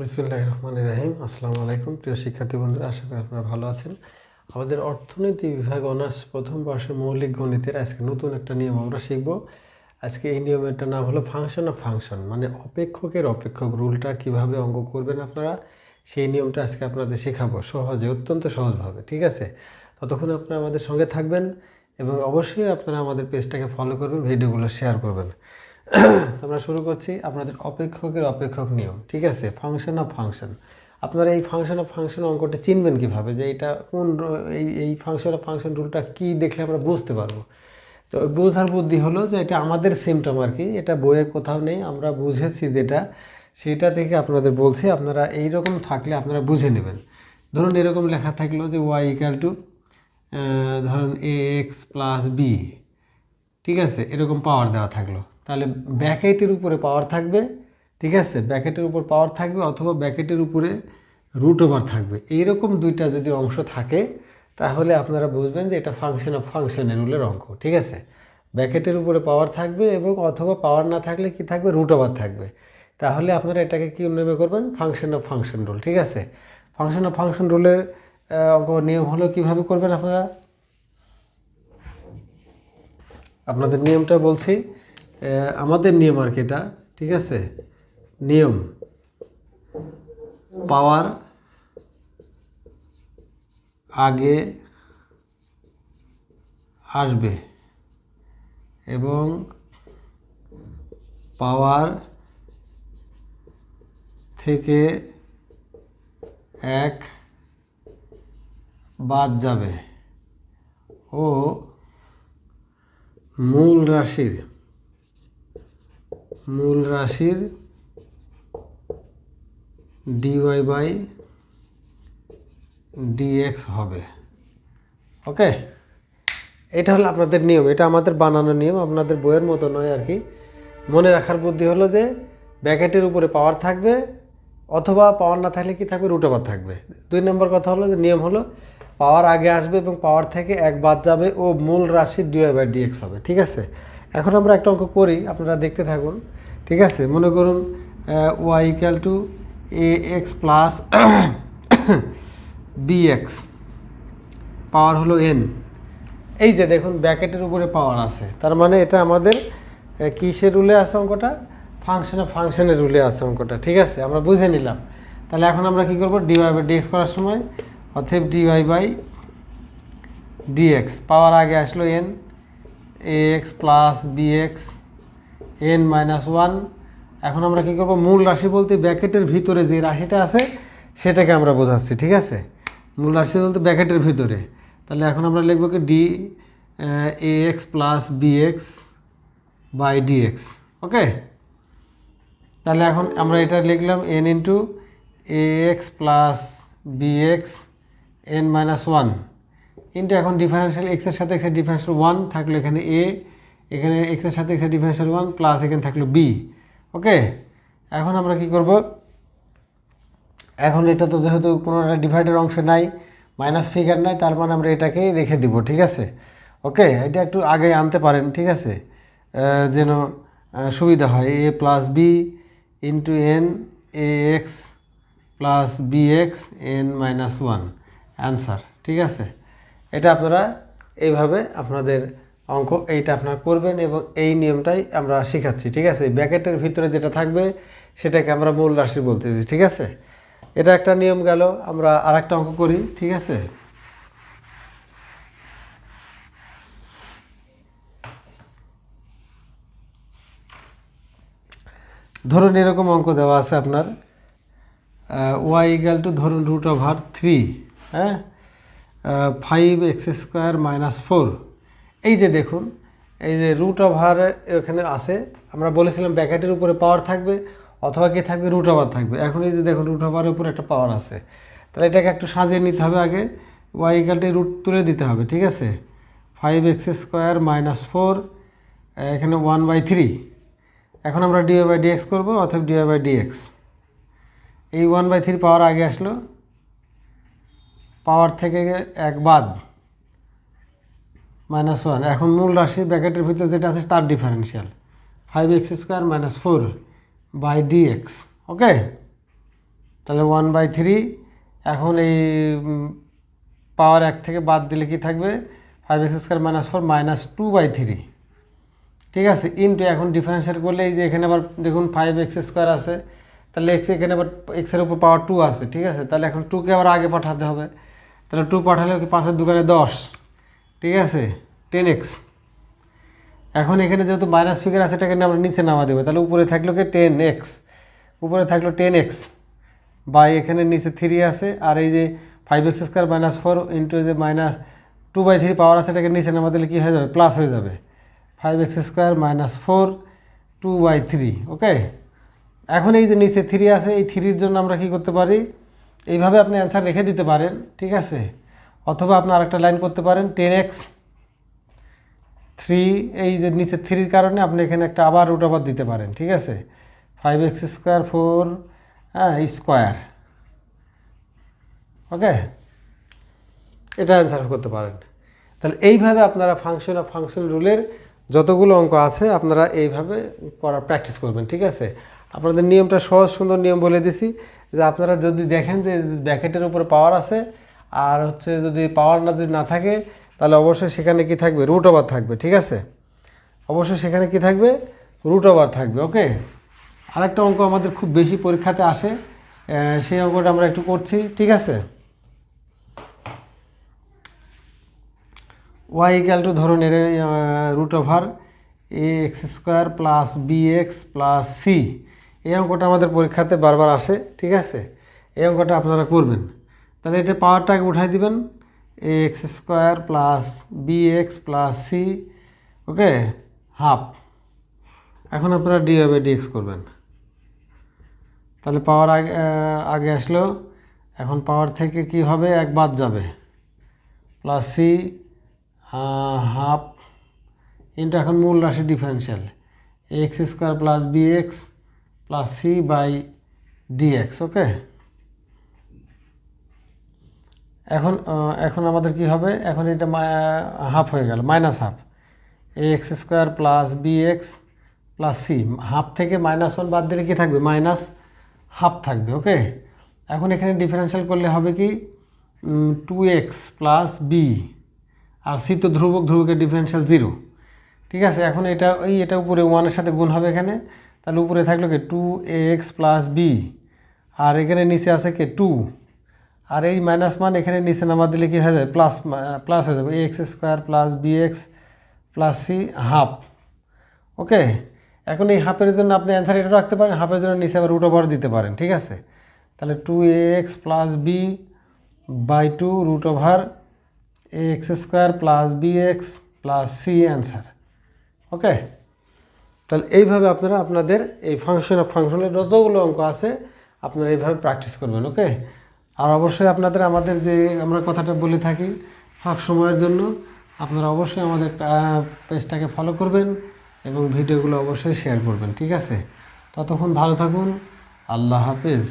বিসমুল্লাহ রহমান রাহিম। আসসালামু আলাইকুম। প্রিয় শিক্ষার্থী বন্ধুরা, আশা করি আপনারা ভালো আছেন। আমাদের অর্থনীতি বিভাগ অনার্স প্রথম বর্ষের মৌলিক গণিতের আজকে নতুন একটা নিয়ম আমরা শিখব। আজকে এই নিয়মেরটা নাম হলো ফাংশন অফ ফাংশন মানে অপেক্ষকের অপেক্ষক রুলটা কীভাবে অঙ্ক করবেন আপনারা, সেই নিয়মটা আজকে আপনাদের শেখাবো সহজে, অত্যন্ত সহজভাবে, ঠিক আছে? ততক্ষণ আপনারা আমাদের সঙ্গে থাকবেন এবং অবশ্যই আপনারা আমাদের পেজটাকে ফলো করবেন ভিডিওগুলো শেয়ার করবেন। আমরা শুরু করছি আপনাদের অপেক্ষকের অপেক্ষক নিয়ম, ঠিক আছে? ফাংশন অফ ফাংশন আপনারা এই ফাংশন অফ ফাংশন অঙ্কটা চিনবেন কীভাবে? যে এটা কোন এই এই ফাংশন অফ ফাংশন রুলটা কী দেখলে আমরা বুঝতে পারব? তো বোঝার বুদ্ধি হলো যে এটা আমাদের সিমটম আর কি, এটা বইয়ে কোথাও নেই, আমরা বুঝেছি যেটা, সেটা থেকে আপনাদের বলছি, আপনারা এই রকম থাকলে আপনারা বুঝে নেবেন। ধরুন এরকম লেখা থাকল যে ওয়াই ইকাল টু ধরুন এ এক্স প্লাস বি ঠিক আছে? এরকম পাওয়ার দেওয়া থাকল। তাহলে ব্যাকেটের উপরে পাওয়ার থাকবে, ঠিক আছে? ব্যাকেটের উপর পাওয়ার থাকবে অথবা ব্যাকেটের উপরে রুট ওভার থাকবে। এইরকম দুইটা যদি অংশ থাকে, তাহলে আপনারা বুঝবেন যে এটা ফাংশন অফ ফাংশনের রুলের অঙ্ক, ঠিক আছে? ব্যাকেটের উপরে পাওয়ার থাকবে এবং অথবা পাওয়ার না থাকলে কি থাকবে? রুট ওভার থাকবে। তাহলে আপনারা এটাকে কী নেমে করবেন? ফাংশন অফ ফাংশন রুল ঠিক আছে? ফাংশন অফ ফাংশন রুলের অঙ্ক নিয়ম হলো কীভাবে করবেন আপনারা? আপনাদের নিয়মটা বলছি। আমাদের নিয়ম আর কি এটা, ঠিক আছে? নিয়ম। পাওয়ার আগে আসবে এবং পাওয়ার থেকে এক বাদ যাবে। ও মূল রাশির। মূল রাশির ডিওয়াই বাই ডিএক্স হবে। ওকে এটা হলো আপনাদের নিয়ম। এটা আমাদের বানানো নিয়ম, আপনাদের বইয়ের মতো নয় আর কি। মনে রাখার বুদ্ধি হলো যে, ব্যাকেটের উপরে পাওয়ার থাকবে, অথবা পাওয়ার না থাকলে কি থাকবে? রুট ওভার থাকবে। দুই নম্বর কথা হলো যে, নিয়ম হলো পাওয়ার আগে আসবে এবং পাওয়ার থেকে এক বাদ যাবে ও মূল রাশির ডিওয়াই বাই ডিএক্স হবে। ঠিক আছে? এখন আমরা একটা অঙ্ক করি, আপনারা দেখতে থাকুন। ঠিক আছে? মনে করুন Y equal to A X plus B X power হলো এন এই যে দেখুন ব্যাকেটের উপরে পাওয়ার আছে। তার মানে এটা আমাদের কিসের রুলে আছে অঙ্কটা? ফাংশনে ফাংশনের রুলে আছে অঙ্কটা। ঠিক আছে? আমরা বুঝে নিলাম। তাহলে এখন আমরা কি করব? ডিওয়াই বাই ডিএক্স করার সময় অথব ডিওয়াই বাই ডিএক্স পাওয়ার আগে আসলো N A X plus B X N minus one এখন আমরা কি করব? মূল রাশি বলতে ব্যাকেটের ভিতরে যে রাশিটা আছে, সেটাকে আমরা বোঝাচ্ছি, ঠিক আছে? মূল রাশি বলতে ব্যাকেটের ভিতরে। তাহলে এখন আমরা লিখব কি? D A X plus B X by DX okay? তাহলে এখন আমরা এটা লিখলাম N into A X plus B X N minus one into এখন ডিফারেন্সিয়াল এক্সের সাথে একটা ডিফারেন্সিয়াল ওয়ান থাকল এখানে এ এখানে এক্সের সাথে একটা ডিফারেন্সিয়াল ওয়ান প্লাস এখানে থাকল বি ওকে এখন আমরা কি করব? এখন এটা তো যেহেতু কোনো একটা ডিভাইডের অংশ নাই মাইনাস ফিগার নাই, তার মানে আমরা এটাকেই রেখে দিব, ঠিক আছে? ওকে এটা একটু আগে আনতে পারেন, ঠিক আছে? যেন সুবিধা হয়। A plus B into N A X plus B X N minus one answer ঠিক আছে? এটা আপনারা এইভাবে আপনাদের অঙ্ক এইটা আপনারা করবেন এবং এই নিয়মটাই আমরা শেখাচ্ছি, ঠিক আছে? ব্যাকেটের ভিতরে যেটা থাকবে সেটাকে আমরা মূল রাশি বলতেছি ঠিক আছে? এটা একটা নিয়ম গেল, আমরা আরেকটা অঙ্ক করি, ঠিক আছে? ধরুন এরকম অঙ্ক দেওয়া আছে আপনার ওয়াই ইকাল টু ধরুন রুট ওভার থ্রি হ্যাঁ? Five X square minus four এই যে দেখুন, এই যে রুট ওভার এখানে আছে, আমরা বলেছিলাম ব্যাকেটের উপরে পাওয়ার থাকবে, অথবা কি থাকবে রুট ওভার থাকবে। এখন এই যে দেখুন রুট ওভারের উপরে একটা পাওয়ার আছে। তাহলে এটাকে একটু সাজিয়ে নিতে হবে আগে ওয়াই ইকালটি রুট তুলে দিতে হবে, ঠিক আছে? Five X square minus four এখানে ওয়ান বাই থ্রি এখন আমরা ডিওয়াই বাই ডিএক্স করব অথবা ডিওয়াই বাই ডিএক্স এই ওয়ান বাই থ্রি পাওয়ার আগে আসলো। পাওয়ার থেকে এক বাদ মাইনাস ওয়ান এখন মূল রাশি ব্র্যাকেটের ভিতরে যেটা আছে তার differential five X square minus four by D X okay তাহলে ওয়ান বাই থ্রি এখন এই পাওয়ার এক থেকে বাদ দিলে কি থাকবে? Five X square minus four minus two by three ঠিক আছে ইনটু এখন ডিফারেন্সিয়েট করলে এই যে এখানে আবার দেখুন ফাইভ এক্স স্কোয়ার আছে। তাহলে এক্স এখানে আবার এক্সের উপর পাওয়ার টু আছে, ঠিক আছে? তাহলে এখন টুকে আবার আগে পাঠাতে হবে। তাহলে টু পাঠালে কি পাঁচের দোকানে দশ? ঠিক আছে? টেন এক্স এখন এখানে যেহেতু মাইনাস ফিগার আছে, এটাকে আমরা নিচে নামা দেবো। তাহলে উপরে থাকল কি টেন এক্স উপরে থাকল টেন এক্স বাই এখানে নিচে থ্রি আছে, আর এই যে five X square minus four into যে minus two by three power আছে, এটাকে নিচে নামা দিলে কী হয়ে যাবে? প্লাস হয়ে যাবে। Five X square minus four two by three okay এখন এই যে নিচে থ্রি আছে, এই থ্রির জন্য আমরা কি করতে পারি? এইভাবে আপনি অ্যান্সার রেখে দিতে পারেন, ঠিক আছে? অথবা আপনি আরেকটা লাইন করতে পারেন টেন এক্স থ্রি এই যে নিচে থ্রির কারণে আপনি এখানে একটা আবার রুট আবার দিতে পারেন, ঠিক আছে? ফাইভ এক্স স্কোয়ার ফোর হ্যাঁ স্কোয়ার ওকে এটা অ্যান্সার করতে পারেন। তাহলে এইভাবে আপনারা ফাংশন অফ ফাংশন রুলের যতগুলো অঙ্ক আছে, আপনারা এইভাবে করা প্র্যাকটিস করবেন, ঠিক আছে? আপনাদের নিয়মটা সহজ সুন্দর নিয়ম বলে দিছি। যে আপনারা যদি দেখেন যে ব্যাকেটের উপরে পাওয়ার আছে, আর হচ্ছে যদি পাওয়ার না যদি না থাকে, তাহলে অবশ্যই সেখানে কি থাকবে? রুট ওভার থাকবে, ঠিক আছে? অবশ্যই সেখানে কি থাকবে? রুট ওভার থাকবে ওকে আরেকটা অঙ্ক আমাদের খুব বেশি পরীক্ষাতে আসে সেই অঙ্কটা আমরা একটু করছি, ঠিক আছে? ওয়াই ইকাল টু ধরুন এর root over A X square plus B X plus C এই অঙ্কটা আমাদের পরীক্ষাতে বারবার আসে, ঠিক আছে? এই অঙ্কটা আপনারা করবেন। তাহলে এটা পাওয়ারটাকে উঠাই দিবেন। A X square plus B X plus C okay half এখন আপনারা ডি হবে ডিএক্স করবেন। তাহলে পাওয়ার আগে আগে আসলো। এখন পাওয়ার থেকে কি হবে? এক বাদ যাবে। প্লাস সি হাফ ইন্টু এখন মূল রাশি differential X square plus B X plus C by D X okay এখন এখন আমাদের কি হবে? এখন এটা হাফ হয়ে গেল minus half A X square plus B X plus C half থেকে মাইনাস ওয়ান বাদ দিলে কি থাকবে? মাইনাস হাফ থাকবে ওকে এখন এখানে ডিফারেন্সিয়াল করলে হবে কি? টু এক্স প্লাস বি আর সি তো ধ্রুবক, ধ্রুবকের ডিফারেন্সিয়াল জিরো ঠিক আছে, এখন এটা এই এটা উপরে ওয়ানের সাথে গুণ হবে এখানে। তাহলে উপরে থাকল কি? টু এক্স প্লাস বি আর এখানে নিচে আছে কি? টু আর এই মাইনাস মান এখানে নিচে নামা দিলে কি হয়ে যাবে প্লাস প্লাস হয়ে যাবে। X square plus B X plus C half okay এখন এই হাফের জন্য আপনি অ্যান্সার এটা রাখতে পারেন। হাফের জন্য নিচে আবার রুট ওভার দিতে পারেন। ঠিক আছে? তাহলে two X plus B by two root over X square plus B X plus C answer okay তাহলে এইভাবে আপনারা আপনাদের এই ফাংশন অফ ফাংশনের যতগুলো অঙ্ক আছে, আপনারা এইভাবে প্র্যাকটিস করবেন ওকে আর অবশ্যই আপনাদের আমাদের যে আমরা কথাটা বলে থাকি ফাঁক সময়ের জন্য, আপনারা অবশ্যই আমাদের পেজটাকে ফলো করবেন এবং ভিডিওগুলো অবশ্যই শেয়ার করবেন, ঠিক আছে? ততক্ষণ ভালো থাকুন, আল্লাহ হাফেজ।